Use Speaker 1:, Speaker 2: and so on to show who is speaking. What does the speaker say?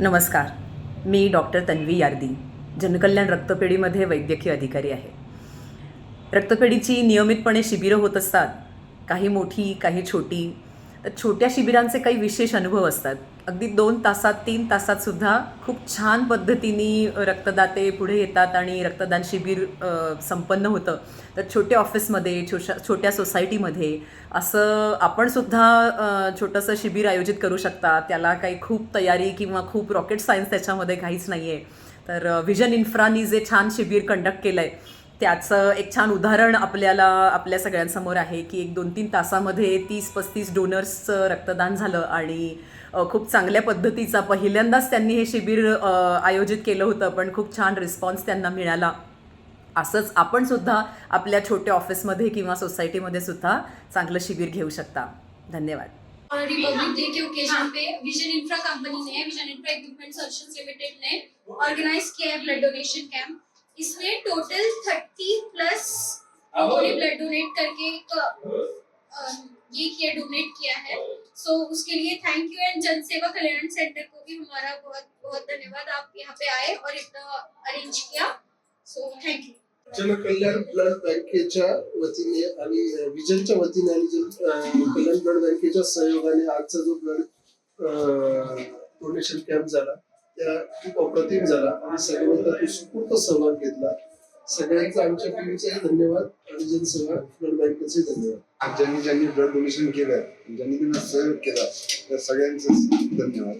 Speaker 1: नमस्कार. मी डॉक्टर तन्वी यार्दी जनकल्याण रक्तपेढीमध्ये वैद्यकीय अधिकारी आहे. रक्तपेढीची नियमितपणे शिबिरं होत असतात. काही मोठी काही छोटी छोट्या शिबिरांचे काही विशेष अनुभव असतात. अगदी दोन तासात तीन तासात सुद्धा खूप छान पद्धतीने रक्तदाते पुढे येतात आणि रक्तदान शिबिर संपन्न होतं. तर छोट्या ऑफिसमध्ये छोट्या छोट्या सोसायटीमध्ये असं आपण सुद्धा छोटंसं शिबिर आयोजित करू शकता. त्याला काही खूप तयारी किंवा खूप रॉकेट सायन्स त्याच्यामध्ये काहीच नाही आहे तर विजन इन्फ्रानी जे छान शिबिर कंडक्ट केलं आहे त्याचं एक छान उदाहरण आपल्याला आपल्या सगळ्यांसमोर आहे की एक दोन तीन तासामध्ये तीस पस्तीस डोनर्सचं रक्तदान झालं आणि खूप चांगल्या पद्धतीचा पहिल्यांदाच त्यांनी हे शिबिर आयोजित केलं होतं पण खूप छान रिस्पॉन्स त्यांना मिळाला. असंच आपण सुद्धा आपल्या छोट्या ऑफिसमध्ये किंवा सोसायटीमध्ये सुद्धा चांगलं शिबिर घेऊ शकता. धन्यवाद.
Speaker 2: रिपब्लिक डे के ओकेजन पे विजन इंफ्रा कंपनी ने Vision Infra equipment solutions limited ने ऑर्गेनाइज किया है ब्लड डोनेशन कैंप इसमें टोटल थर्टी प्लस लोगों ने ब्लड डोनेट करके एक ये किया डोनेट किया है। सो so, उसके लिए थैंक यू एंड जन सेवा कल्याण सेंटर को भी हमारा बहुत बहुत धन्यवाद। आप यहाँ पे आए और इतना arrange KIA. So thank you
Speaker 3: Jankalyan blood बँकेच्या वतीने आणि विजनच्या वतीने आणि कल्याण ब्लड बँकेच्या सहयोगाने आजचा जो ब्लड डोनेशन कॅम्प झाला त्या खूप अप्रतिम झाला. आणि सगळ्यांचा त्यात उत्स्फूर्त सहभाग घेतला. सगळ्यांचा आमच्या टीमचाही धन्यवाद आणि जनसेवा ब्लड बँकेचे धन्यवाद.
Speaker 4: ज्यांनी ज्यांनी ब्लड डोनेशन केलं ज्यांनी त्यांना सहयोग केला त्या सगळ्यांचं धन्यवाद.